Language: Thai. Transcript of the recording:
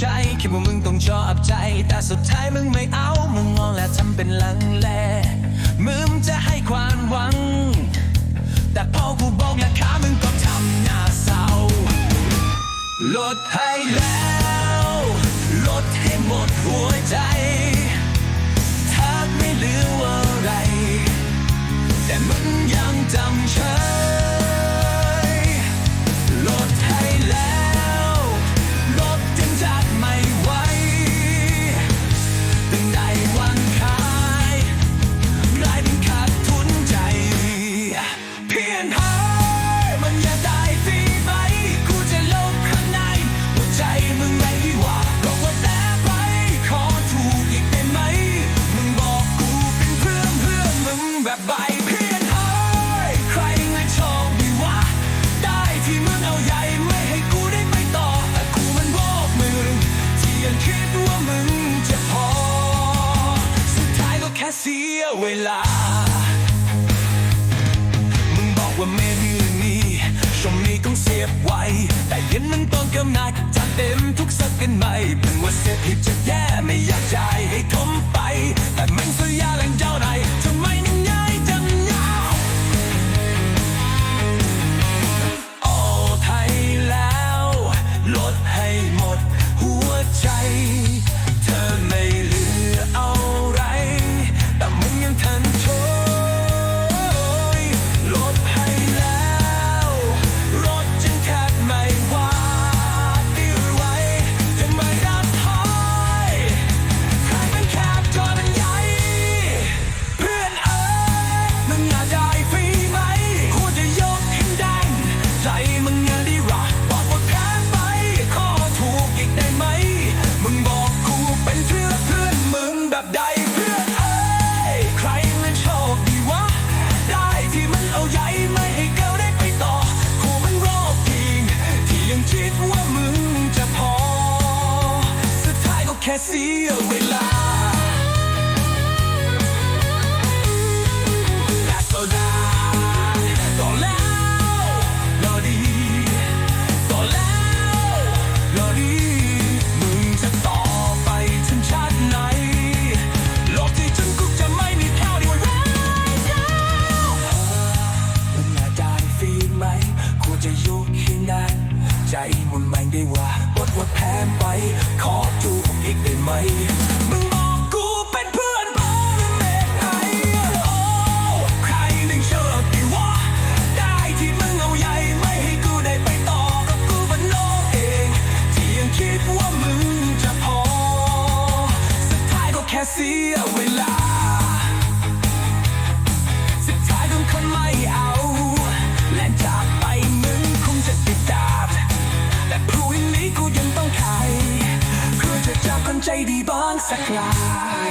ใจคิดว่ามึงต้องชอบใจ แต่สุดท้ายมึงไม่เอา มึงงอและทำเป็นลัง ลดให้แล้วา มึงบอกว่าไม่มีนี้ชมนี้ต้องเสียบไว้ แต่เย็นนั้นต้องกำนัดจัดเต็มทุกสักกันใหม่เพิ่งว่าเสียผิดจะแย่ไม่อยากใจให้ทมไป เสียก็แล้วรอดีก็แล้วรอดี มึงจะต่อไปถึงชาติไหน โลกที่ฉันกูจะไม่มีแผ่วดีวันไแล้วเป็นอาจฟรีไหมควรจะยู่ที่นั่นใจ สุดท้ายต้คนไม่เอา และจากไปมึงคงจะติดตาแต่พรุ่งนี้กูยังต้องขายเพื่อจะเจอคนใจดีบ้างสักคราย